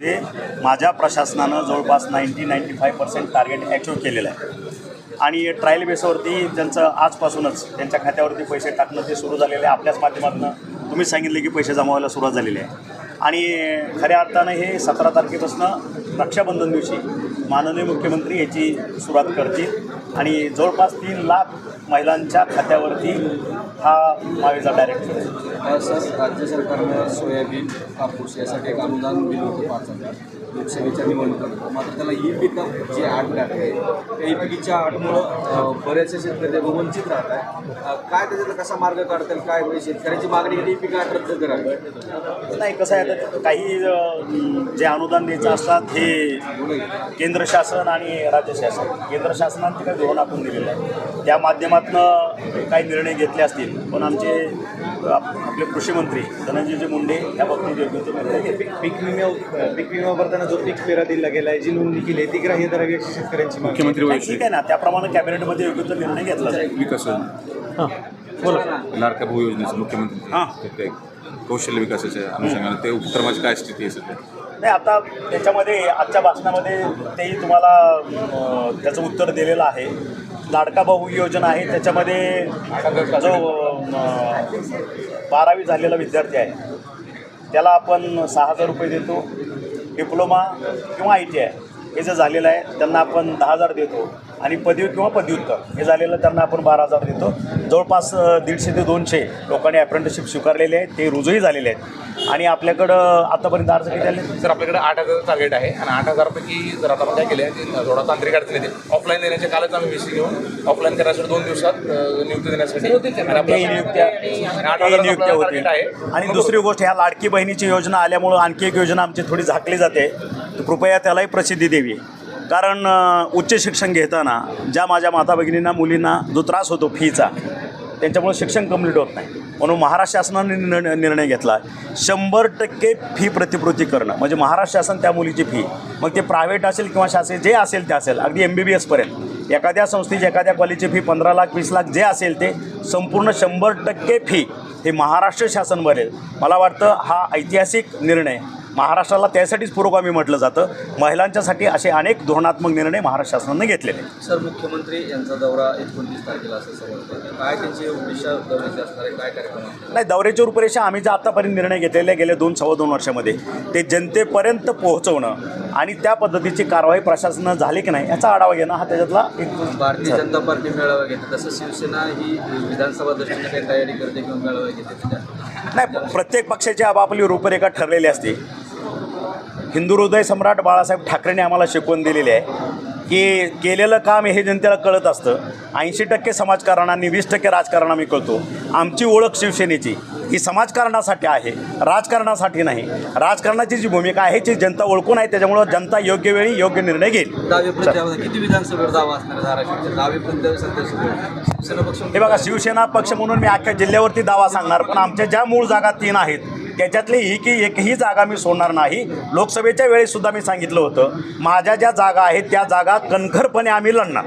ते माझ्या प्रशासनानं जवळपास ninety ninety five percent target achieve केलेलं आहे. आणि ट्रायल बेसवरती त्यांचं आजपासूनच त्यांच्या खात्यावरती पैसे टाकणं ते सुरू झालेलं आहे. आपल्याच माध्यमातून तुम्ही सांगितले की पैसे जमावायला सुरुवात झालेली आहे. आणि खऱ्या अर्थानं हे सतरा तारखेपासून रक्षाबंधन दिवशी माननीय मुख्यमंत्री याची सुरुवात करतील. आणि जवळपास तीन लाख महिलांच्या खात्यावरती हा मावेचा डायरेक्ट करेल सर राज्य सरकारनं सोयाबीन कापूस यासाठी एक अनुदान दिलं होतं पाच हजार. लोकसभेच्या निवडणुकीत मात्र त्याला ई पिकअप जे आठ आहे त्या ई पिकीच्या आठमुळं बरेचसे शेतकरी वंचित राहत आहे काय त्याच्यात कसा मार्ग काढता येईल काय म्हणजे शेतकऱ्याची मागणी ई पीक आठ रद्द करावी नाही कसं आहे आता काही जे अनुदान द्यायचं असतात हे केंद्र शासन आणि राज्य शासन. केंद्र शासनाने काही धोरण आखून दिलेलं आहे. त्या माध्यमातनं काही निर्णय घेतले असतील पण आमचे आप- आपले कृषी मंत्री धनंजयजी मुंडे या बाबतीत योग्य घेतील पीक विम्या पीक विमा भरताना जो पीक पेरा दिला गेला आहे जी नोंदणी केली आहे ती ग्राह्य धरावी अशी शेतकऱ्यांची. मुख्यमंत्री ठीक आहे ना त्याप्रमाणे कॅबिनेटमध्ये योग्य तो निर्णय घेतला जाईल. विकास लाडक्या भाऊ योजनेचं मुख्यमंत्री. हां. कौशल्य विकासाच्या अनुषंगाने ते उपक्रमाची काय स्थिती आहे सध्या? नाही आता त्याच्यामध्ये आजच्या भाषणामध्ये तेही तुम्हाला त्याचं उत्तर दिलेलं आहे. लाडका भाऊ योजना आहे त्याच्यामध्ये जो बारावी झालेला विद्यार्थी आहे त्याला आपण सहा हजार रुपये देतो. डिप्लोमा किंवा आय टी आय हे जे झालेलं आहे त्यांना आपण दहा हजार देतो. आणि पदवी किंवा पदव्युत्तर. हे झालेलं त्यांना आपण बारा हजार देतो. जवळपास दीडशे ते दोनशे लोकांनी अप्रेंटिसशिप स्वीकारलेले आहेत ते रुजूही झालेले आहेत. आणि आपल्याकडं आतापर्यंत अर्ज किती आले? सर आपल्याकडे आठ हजार टार्गेट आहे आणि आठ हजारपैकी जर आता आपण काय केले की थोडा तांत्रिक अडचण येते ऑफलाईन देण्याच्या कालच आम्ही विषय घेऊन ऑफलाईन करण्यासाठी दोन दिवसात नियुक्ती देण्यासाठी नियुक्त्या होतील. आहे. आणि दुसरी गोष्ट ह्या लाडकी बहिणीची योजना आल्यामुळं आणखी एक योजना आमची थोडी झाकली जाते. तर कृपया त्यालाही प्रसिद्धी द्यावी. कारण उच्च शिक्षण घेताना ज्या माझ्या माता भगिनींना मुलींना जो त्रास होतो फीचा त्यांच्यामुळे शिक्षण कंप्लीट होत नाही. म्हणून महाराष्ट्र शासनाने निर्णय निर्णय घेतला शंभर टक्के फी प्रतिपूर्ती करणं. म्हणजे महाराष्ट्र शासन त्या मुलीची फी मग ते प्रायव्हेट असेल किंवा शासकीय जे असेल ते असेल. अगदी एम बी बी एसपर्यंत एखाद्या संस्थेची एखाद्या कॉलेजची फी पंधरा लाख वीस लाख जे असेल ते संपूर्ण शंभर टक्के फी हे महाराष्ट्र शासन भरेल. मला वाटतं हा ऐतिहासिक निर्णय. महाराष्ट्राला त्यासाठीच पुरोगामी म्हटलं जातं. महिलांच्यासाठी असे अनेक धोरणात्मक निर्णय महाराष्ट्र शासनाने घेतलेले. सर मुख्यमंत्री यांचा दौरा एकोणतीस तारखेला असं समजतं काय त्यांची उद्दिष्ट दौऱ्याची असणार आहे? काय कार्यक्रम असणार नाही दौऱ्याची रूपरेषा आम्ही जे आतापर्यंत निर्णय घेतलेले गेले दोन सव्वा दोन वर्षामध्ये ते जनतेपर्यंत पोहोचवणं आणि त्या पद्धतीची कारवाई प्रशासनानं झाली की नाही याचा आढावा घेणं हा त्याच्यातला एक भारतीय जनता पार्टी मेळावा घेते. तसं शिवसेना ही विधानसभा दृष्टीने काही तयारी करते किंवा मेळावा घेते. नाही प्रत्येक पक्षाची आपापली रूपरेखा ठरलेली असते. हिंदू हृदय सम्राट बाळासाहेब ठाकरेंनी आम्हाला शिकवून दिलेली आहे की केलेलं काम हे जनतेला कळत असतं. ऐंशी टक्के समाजकारणांनी वीस टक्के राजकारण आम्ही कळतो आमची ओळख शिवसेनेची. ही समाजकारणासाठी आहे राजकारणासाठी नाही. राजकारणाची जी भूमिका आहे ती जनता ओळखून आहे त्याच्यामुळं जनता योग्य वेळी योग्य निर्णय घेईल. हे बघा शिवसेना पक्ष म्हणून मी अख्ख्या जिल्ह्यावरती दावा सांगणार पण आमच्या ज्या मूळ जागा तीन आहेत त्याच्यातली ही की एकही जागा मी सोडणार नाही. लोकसभेच्या वेळेस सुद्धा मी सांगितलं होतं माझ्या ज्या जागा आहेत त्या जागा कणखरपणे आम्ही लढणार.